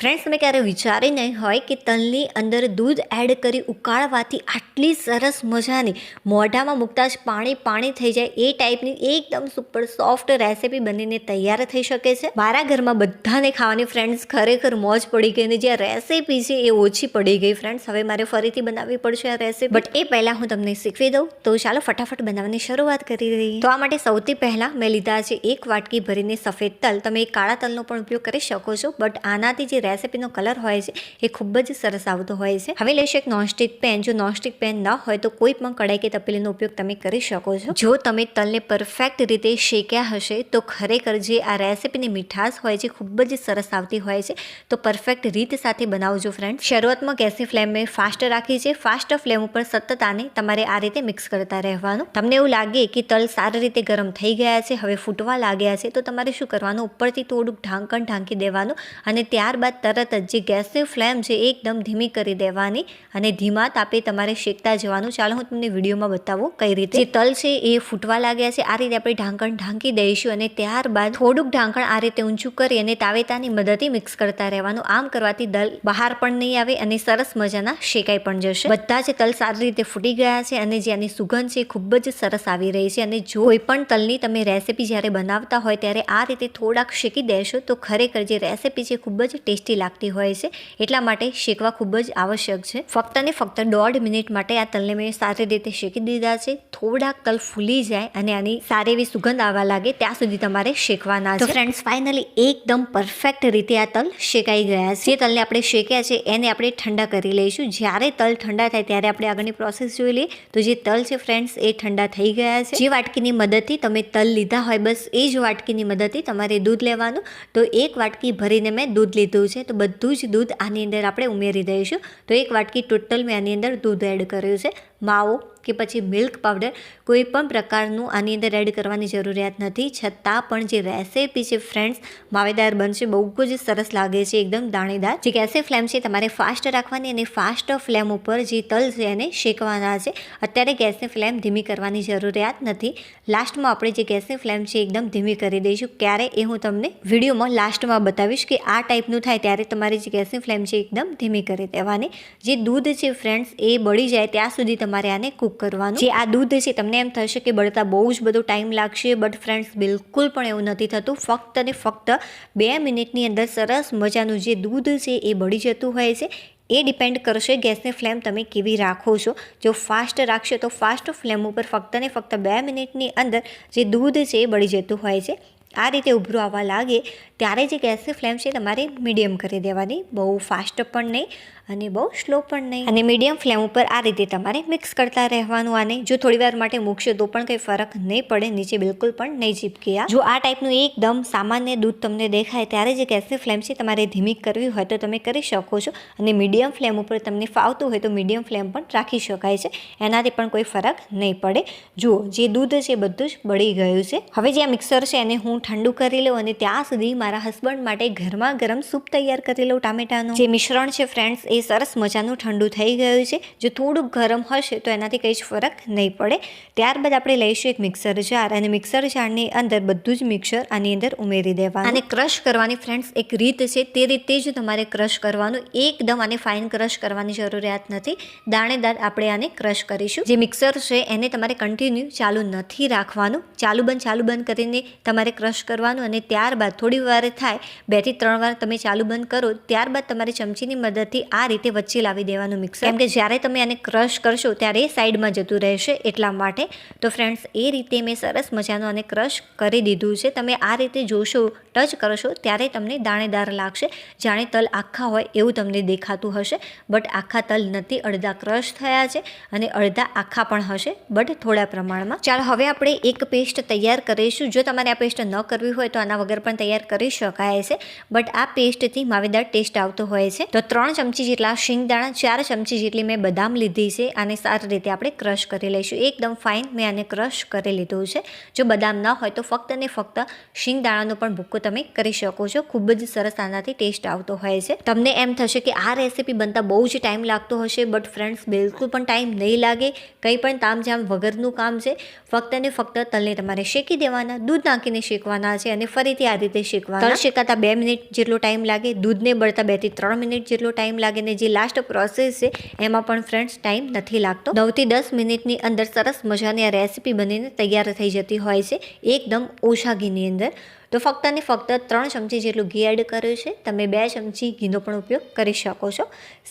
Friends તમે ક્યારે વિચારી નહીં હોય કે તલની અંદર દૂધ એડ કરી ઉકાળવાથી આટલી સરસ મજાની મોઢામાં મૂકતા જ પાણી પાણી થઈ જાય. એ ટાઈપની એકદમ સુપર સોફ્ટ રેસીપી બનીને તૈયાર થઈ શકે છે. મારા ઘરમાં બધાને ખાવાની ફ્રેન્ડ્સ ખરેખર મોજ પડી ગઈ અને જે રેસીપી છે એ ઓછી પડી ગઈ ફ્રેન્ડ્સ હવે મારે ફરીથી બનાવવી પડશે આ રેસીપી બટ એ પહેલાં હું તમને શીખવી દઉં. તો ચાલો ફટાફટ બનાવવાની શરૂઆત કરી દઈએ. તો આ માટે સૌથી પહેલાં મેં લીધા છે એક વાટકી ભરીને સફેદ તલ. તમે કાળા તલનો પણ ઉપયોગ કરી શકો છો. બટ આનાથી જે રેસીપીનો કલર હોય છે, એ ખૂબ જ સરસ આવતો હોય છે. હવે લેશે એક નોનસ્ટિક પેન. જો નોનસ્ટિક પેન ન હોય તો કોઈ પણ કડાઈ કે તપેલીનો ઉપયોગ તમે કરી શકો છો. જો તમે તલને પરફેક્ટ રીતે શેક્યા હશે, તો ખરેખર જે આ રેસીપીની મીઠાશ હોય છે, ખૂબ જ સરસ આવતી હોય છે. તો પરફેક્ટ રીત સાથે બનાવજો ફ્રેન્ડ શરૂઆતમાં ગેસની ફ્લેમ મેં ફાસ્ટ રાખી છે. ફાસ્ટ ફ્લેમ ઉપર સતત આને તમારે આ રીતે મિક્સ કરતા રહેવાનું. તમને એવું લાગે કે તલ સારી રીતે ગરમ થઈ ગયા છે, હવે ફૂટવા લાગ્યા છે, તો તમારે શું કરવાનું? ઉપરથી થોડુંક ઢાંકણ ઢાંકી દેવાનું અને ત્યારબાદ તરત જ જે ગેસની ફ્લેમ છે એકદમ ધીમી કરી દેવાની અને ધીમા તાપે તમારે શેકતા જવાનું. ચાલો હું તમને વિડીયોમાં બતાવું કઈ રીતે. તલ છે એ ફૂટવા લાગ્યા છે. આ રીતે આપણે ઢાંકણ ઢાંકી દઈશું અને ત્યારબાદ થોડુંક ઢાંકણ આ રીતે ઊંચું કરી અને તાવેતાની મદદથી મિક્સ કરતા રહેવાનું. આમ કરવાથી દલ બહાર પણ નહીં આવે અને સરસ મજાના શેકાઈ પણ જશે. બધા જ તલ સારી રીતે ફૂટી ગયા છે અને જે આની સુગંધ છે ખૂબ જ સરસ આવી રહી છે અને જો કોઈ પણ તલની તમે રેસીપી જ્યારે બનાવતા હોય ત્યારે આ રીતે થોડાક શેકી દેશો તો ખરેખર જે રેસીપી છે ખૂબ જ ટેસ્ટી લાગતી હોય છે એટલા માટે શેકવા ખૂબ જ આવશ્યક છે. ફક્ત ને ફક્ત દોઢ મિનિટ માટે આ તલને મેં સારી રીતે શેકી દીધા છે. થોડાક તલ ફૂલી જાય અને આની સારી એવી સુગંધ આવવા લાગે ત્યાં સુધી તમારે શેકવાના છે. ફ્રેન્ડ્સ ફાઇનલી એકદમ પરફેક્ટ રીતે આ તલ શેકાઈ ગયા છે. જે તલને આપણે શેક્યા છે એને આપણે ઠંડા કરી લઈશું. જ્યારે તલ ઠંડા થાય ત્યારે આપણે આગળની પ્રોસેસ જોઈ લઈએ. તો જે તલ છે ફ્રેન્ડ્સ એ ઠંડા થઈ ગયા છે. જે વાટકીની મદદથી તમે તલ લીધા હોય બસ એ જ વાટકીની મદદથી તમારે દૂધ લેવાનું. તો એક વાટકી ભરીને મેં દૂધ લીધું છે. તો બધું જ દૂધ આની અંદર આપણે ઉમેરી દઈશું. તો એક વાટકી ટોટલ મેં આની અંદર દૂધ એડ કર્યું છે. માવો કે પછી મિલ્ક પાવડર કોઈ પણ પ્રકારનું આની અંદર એડ કરવાની જરૂરિયાત નથી. છતાં પણ જે રેસીપી છે ફ્રેન્ડ્સ, માવેદાર બનશે. બહુ જ સરસ લાગે છે, એકદમ દાણેદાર. જે ગેસે ફ્લેમ છે તમારે ફાસ્ટ રાખવાની અને ફાસ્ટ ફ્લેમ ઉપર જે તલ છે એને શેકવાના છે. અત્યારે ગેસની ફ્લેમ ધીમી કરવાની જરૂરિયાત નથી. લાસ્ટમાં આપણે જે ગેસની ફ્લેમ છે એકદમ ધીમી કરી દઈશું. ક્યારે એ હું તમને વિડીયોમાં લાસ્ટમાં બતાવીશ કે આ ટાઈપનું થાય ત્યારે તમારી જે ગેસની ફ્લેમ છે એકદમ ધીમી કરી દેવાની. જે દૂધ છે ફ્રેન્ડ્સ, એ બળી જાય ત્યાં સુધી તમારે આને કૂક કરવાનું? જે આ દૂધ છે, તમને એમ થશે કે બળતા બહુ જ બધો ટાઈમ લાગશે બટ ફ્રેન્ડ્સ બિલકુલ પણ એવું નથી થતું. ફક્ત અને ફક્ત બે મિનિટની અંદર સરસ મજાનું જે દૂધ છે, એ બળી જતું હોય છે. એ ડિપેન્ડ કરશે ગેસની ફ્લેમ તમે કેવી રાખો છો. જો ફાસ્ટ રાખશો, તો ફાસ્ટ ફ્લેમ ઉપર ફક્ત ને ફક્ત બે મિનિટની અંદર જે દૂધ છે, એ બળી જતું હોય છે. આ રીતે ઉભરું આવવા લાગે, ત્યારે જે ગેસની ફ્લેમ છે, તમારે મીડિયમ કરી દેવાની. બહુ ફાસ્ટ પણ નહીં. અને બહુ સ્લો પણ નહીં. અને મીડિયમ ફ્લેમ ઉપર આ રીતે તમારે મિક્સ કરતા રહેવાનું આને. જો થોડીવાર માટે મૂકશો તો પણ કંઈ ફરક નહીં પડે, નીચે બિલકુલ પણ નહીં ચીપકે જો આ ટાઈપનું એકદમ સામાન્ય દૂધ તમને દેખાય ત્યારે જે ગેસની ફ્લેમ છે તમારે ધીમી કરવી હોય તો તમે કરી શકો છો. અને મીડિયમ ફ્લેમ ઉપર તમને ફાવતું હોય તો મીડિયમ ફ્લેમ પણ રાખી શકાય છે. એનાથી પણ કોઈ ફરક નહીં પડે. જુઓ, જે દૂધ છે બધું જ બળી ગયું છે. હવે જે આ મિક્સર છે એને હું ઠંડુ કરી લઉં અને ત્યાં સુધી મારા હસબન્ડ માટે ઘરમાં ગરમ સૂપ તૈયાર કરી લઉં ટામેટાનું. જે મિશ્રણ છે ફ્રેન્ડ્સ એ સરસ મજાનું ઠંડુ થઈ ગયું છે. જો થોડુંક ગરમ હશે તો એનાથી કંઈ જ ફરક નહીં પડે. ત્યારબાદ આપણે લઈશું એક મિક્સર જાર અને મિક્સર જારની અંદર બધું જ મિક્સર આની અંદર ઉમેરી દેવાનું. અને ક્રશ કરવાની ફ્રેન્ડ્સ, એક રીત છે તે રીતે જ તમારે ક્રશ કરવાનું. એકદમ આને ફાઇન ક્રશ કરવાની જરૂરિયાત નથી. દાણેદાર આપણે આને ક્રશ કરીશું. જે મિક્સર છે એને તમારે કન્ટિન્યુ ચાલુ નથી રાખવાનું. ચાલુ બંધ ચાલુ બંધ કરીને તમારે ક્રશ કરવાનું અને ત્યારબાદ થોડી વાર થાય બેથી ત્રણ વાર તમે ચાલુ બંધ કરો, ત્યારબાદ તમારે ચમચીની મદદથી આ રીતે વચ્ચે લાવી દેવાનું મિક્સર કેમ કે જ્યારે તમે આને ક્રશ કરશો ત્યારે એ સાઈડમાં જતું રહેશે એટલા માટે. તો ફ્રેન્ડ્સ એ રીતે મેં સરસ મજાનું આને ક્રશ કરી દીધું છે. તમે આ રીતે જોશો ટચ કરશો ત્યારે તમને દાણેદાર લાગશે. જાણે તલ આખા હોય એવું તમને દેખાતું હશે. બટ આખા તલ નથી અડધા ક્રશ થયા છે અને અડધા આખા પણ હશે બટ થોડા પ્રમાણમાં. ચાલો હવે આપણે એક પેસ્ટ તૈયાર કરીશું. જો તમારે આ પેસ્ટ ન કરવી હોય તો આના વગર પણ તૈયાર કરી શકાય છે. બટ આ પેસ્ટથી માવેદાર ટેસ્ટ આવતો હોય છે. તો ત્રણ ચમચી જેટલા શિંગદાણા, ચાર ચમચી જેટલી મેં બદામ લીધી છે આને સારી રીતે આપણે ક્રશ કરી લઈશું. એકદમ ફાઇન મેં આને ક્રશ કરી લીધું છે. જો બદામ ન હોય તો ફક્ત ને ફક્ત શિંગદાણાનો પણ ભૂક્કો તમે કરી શકો છો. ખૂબ જ સરસ આનાથી ટેસ્ટ આવતો હોય છે. તમને એમ થશે કે આ રેસીપી બનતા બહુ જ ટાઈમ લાગતો હશે બટ ફ્રેન્ડ્સ બિલકુલ પણ ટાઈમ નહીં લાગે. કંઈ પણ તામઝામ વગરનું કામ છે. ફક્ત ને ફક્ત તલને તમારે શેકી દેવાના, દૂધ નાખીને શેકવાના છે અને ફરીથી આ રીતે શેકવાના. તલ શેકાતા બે મિનિટ જેટલો ટાઈમ લાગે, દૂધને બળતા બેથી ત્રણ મિનિટ જેટલો ટાઈમ લાગે ને જે લાસ્ટ પ્રોસેસ છે, એમાં પણ ફ્રેન્ડ્સ ટાઈમ નથી લાગતો. નવથી દસ મિનિટની અંદર સરસ મજાની આ રેસીપી બનીને તૈયાર થઈ જતી હોય છે, એકદમ ઓછા ઘીની અંદર. તો ફક્ત ને ફક્ત ત્રણ ચમચી જેટલું ઘી એડ કર્યું છે, તમે બે ચમચી ઘીનો પણ ઉપયોગ કરી શકો છો.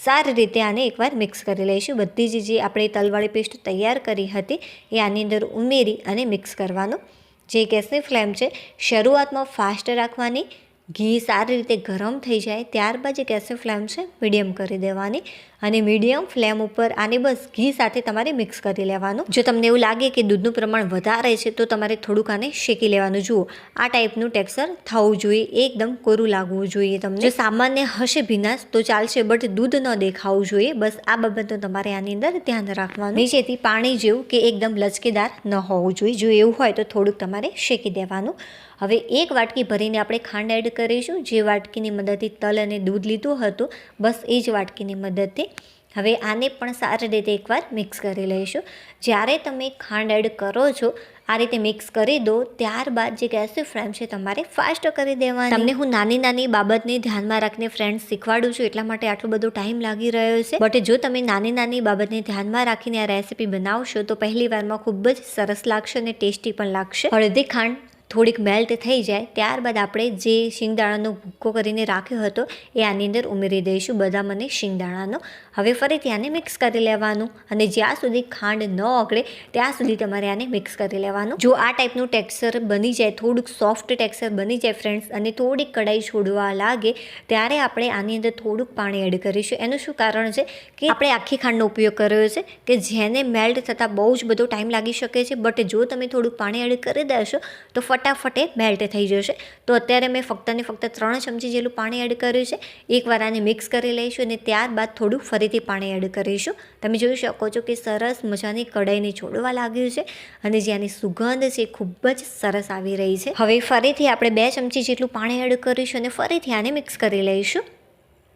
સારી રીતે આને એકવાર મિક્સ કરી લઈશું. બધી જ જે આપણે તલવાળી પેસ્ટ તૈયાર કરી હતી, એ આની અંદર ઉમેરી અને મિક્સ કરવાનું. જે ગેસની ફ્લેમ છે, શરૂઆતમાં ફાસ્ટ રાખવાની ઘી સારી રીતે ગરમ થઈ જાય ત્યારબાદ જે ગેસની ફ્લેમ છે મીડિયમ કરી દેવાની અને મીડિયમ ફ્લેમ ઉપર આને બસ ઘી સાથે તમારે મિક્સ કરી લેવાનું. જો તમને એવું લાગે કે દૂધનું પ્રમાણ વધારે છે, તો તમારે થોડુંક આને શેકી લેવાનું. જુઓ, આ ટાઈપનું ટેક્સચર થવું જોઈએ, એકદમ કોરું લાગવું જોઈએ તમને. સામાન્ય હશે ભીનાશ તો ચાલશે, બટ દૂધ ન દેખાવું જોઈએ. બસ આ બાબતનું તમારે આની અંદર ધ્યાન રાખવાનું. નીચેથી પાણી જેવું કે એકદમ લચકેદાર ન હોવું જોઈએ. જો એવું હોય, તો થોડુંક તમારે શેકી દેવાનું. હવે એક વાટકી ભરીને આપણે ખાંડ એડ કરીશું. જે વાટકીની મદદથી તલ અને દૂધ લીધું હતું, બસ એ જ વાટકીની મદદથી હવે આને પણ સારી રીતે એકવાર મિક્સ કરી લઈશું. જ્યારે તમે ખાંડ એડ કરો છો આ રીતે મિક્સ કરી દો ત્યારબાદ જે ગેસની ફ્લેમ છે તમારે ફાસ્ટ કરી દેવાની. તમને હું નાની નાની બાબતને ધ્યાનમાં રાખીને ફ્રેન્ડ્સ શીખવાડું છું એટલા માટે આટલો બધો ટાઈમ લાગી રહ્યો છે. બટ જો તમે નાની નાની બાબતને ધ્યાનમાં રાખીને આ રેસીપી બનાવશો તો પહેલી વારમાં ખૂબ જ સરસ લાગશે અને ટેસ્ટી પણ લાગશે. હળદી ખાંડ થોડીક મેલ્ટ થઈ જાય, ત્યારબાદ આપણે જે શિંગદાણાનો ભૂક્કો કરીને રાખ્યો હતો, એ આની અંદર ઉમેરી દઈશું બદામ અને શિંગદાણાનો. હવે ફરીથી આને મિક્સ કરી લેવાનું અને જ્યાં સુધી ખાંડ ન ઓગળે, ત્યાં સુધી તમારે આને મિક્સ કરી લેવાનું. જો આ ટાઈપનું ટેક્સચર બની જાય, થોડુંક સોફ્ટ ટેક્સચર બની જાય ફ્રેન્ડ્સ, અને થોડીક કડાઈ છોડવા લાગે, ત્યારે આપણે આની અંદર થોડુંક પાણી એડ કરીશું. એનું શું કારણ છે કે આપણે આખી ખાંડનો ઉપયોગ કર્યો છે કે જેને મેલ્ટ થતાં બહુ જ બધો ટાઈમ લાગી શકે છે, બટ જો તમે થોડુંક પાણી એડ કરી દેશો, તો ફટાફટે મેલ્ટ થઈ જશે. તો અત્યારે મેં ફક્ત ને ફક્ત ત્રણ ચમચી જેટલું પાણી એડ કર્યું છે. એકવાર આને મિક્સ કરી લઈશું અને ત્યારબાદ થોડું ફરીથી પાણી એડ કરીશું. તમે જોઈ શકો છો કે સરસ મજાની કઢાઈને છોડવા લાગ્યું છે અને જે સુગંધ છે ખૂબ જ સરસ આવી રહી છે. હવે ફરીથી આપણે બે ચમચી જેટલું પાણી એડ કરીશું અને ફરીથી આને મિક્સ કરી લઈશું.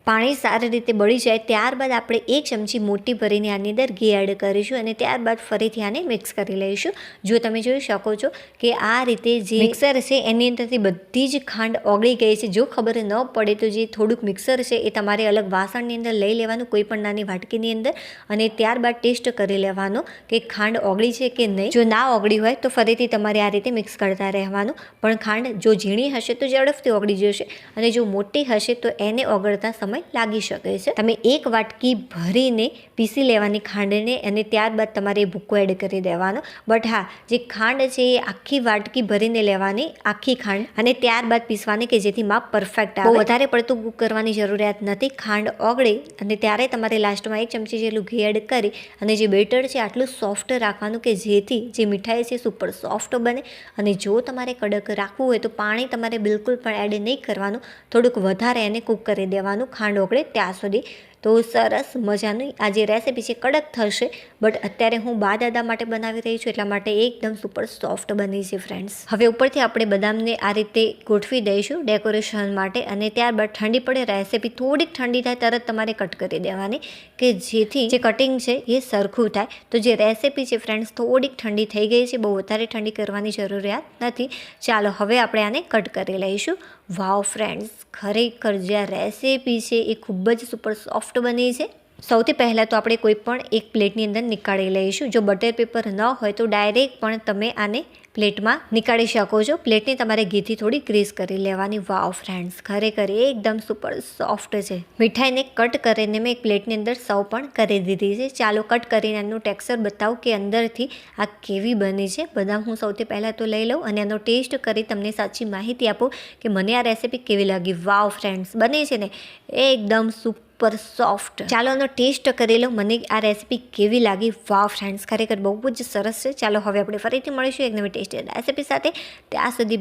પાણી સારી રીતે બળી જાય ત્યારબાદ આપણે એક ચમચી મોટી ભરીને આની અંદર ઘી એડ કરીશું અને ત્યારબાદ ફરીથી આને મિક્સ કરી લઈશું. જો તમે જોઈ શકો છો કે આ રીતે જે મિક્સર છે, એની અંદરથી બધી જ ખાંડ ઓગળી ગઈ છે. જો ખબર ન પડે તો જે થોડુંક મિક્સર છે, એ તમારે અલગ વાસણની અંદર લઈ લેવાનું, કોઈ પણ નાની વાટકીની અંદર. અને ત્યારબાદ ટેસ્ટ કરી લેવાનો કે ખાંડ ઓગળી છે કે નહીં. જો ના ઓગળી હોય તો ફરીથી તમારે આ રીતે મિક્સ કરતા રહેવાનું. પણ ખાંડ જો ઝીણી હશે તો ઝડપથી ઓગળી જશે. અને જો મોટી હશે તો એને ઓગળતા સમય લાગી શકે છે. તમે એક વાટકી ભરીને પીસી લેવાની ખાંડને અને ત્યારબાદ તમારે ભૂકો એડ કરી દેવાનો. બટ હા, જે ખાંડ છે એ આખી વાટકી ભરીને લેવાની, આખી ખાંડ. અને ત્યારબાદ પીસવાની કે જેથી માપ પરફેક્ટ આવે. વધારે પડતું કૂક કરવાની જરૂરિયાત નથી. ખાંડ ઓગળે અને ત્યારે તમારે લાસ્ટમાં એક ચમચી જેટલું ઘી એડ કરી અને જે બેટર છે આટલું સોફ્ટ રાખવાનું કે જેથી જે મીઠાઈ છે સુપર સોફ્ટ બને. અને જો તમારે કડક રાખવું હોય તો પાણી તમારે બિલકુલ પણ એડ નહીં કરવાનું. થોડુંક વધારે એને કૂક કરી દેવાનું. ખાંડ ઓગળે ત્યાં સુધી તો સરસ મજાની આ જે રેસીપી છે કડક થશે બટ અત્યારે હું બા દાદા માટે બનાવી રહી છું, એટલા માટે એકદમ સુપર સોફ્ટ બની છે ફ્રેન્ડ્સ હવે ઉપરથી આપણે બદામને આ રીતે ગોઠવી દઈશું ડેકોરેશન માટે, અને ત્યારબાદ ઠંડી પડે રેસીપી થોડીક ઠંડી થાય તરત તમારે કટ કરી દેવાની, કે જેથી જે કટિંગ છે એ સરખું થાય. તો જે રેસીપી છે ફ્રેન્ડ્સ થોડીક ઠંડી થઈ ગઈ છે, બહુ વધારે ઠંડી કરવાની જરૂરિયાત નથી. ચાલો હવે આપણે આને કટ કરી લઈશું. વાવ ફ્રેન્ડ્સ ખરેખર જે આ રેસીપી છે એ ખૂબ જ સુપર સોફ્ટ બની છે. સૌથી પહેલાં તો આપણે કોઈ પણ એક પ્લેટની અંદર નીકાળી લઈશું. જો બટર પેપર ન હોય તો ડાયરેક્ટ પણ તમે આને પ્લેટમાં નીકાળી શકો છો. પ્લેટને તમારે ઘીથી થોડી ગ્રીસ કરી લેવાની. વાવ ફ્રેન્ડ્સ, ખરેખર એકદમ સુપર સોફ્ટ છે. મીઠાઈને કટ કરીને મેં એક પ્લેટની અંદર સર્વ પણ કરી દીધી છે. ચાલો કટ કરીને એનું ટેક્સચર બતાવું કે અંદરથી આ કેવી બની છે. બદામ હું સૌથી પહેલાં તો લઈ લઉં અને એનો ટેસ્ટ કરી તમને સાચી માહિતી આપું કે મને આ રેસીપી કેવી લાગી. વાવ ફ્રેન્ડ્સ, બને છે ને? એકદમ સુપર સુપર સોફ્ટ ચાલો એનો ટેસ્ટ કરી લો મને આ રેસીપી કેવી લાગી? વાવ ફ્રેન્ડ્સ ખરેખર બહુ જ સરસ છે. ચાલો હવે આપણે ફરીથી મળીશું એક નવી ટેસ્ટ રેસીપી સાથે. ત્યાં સુધી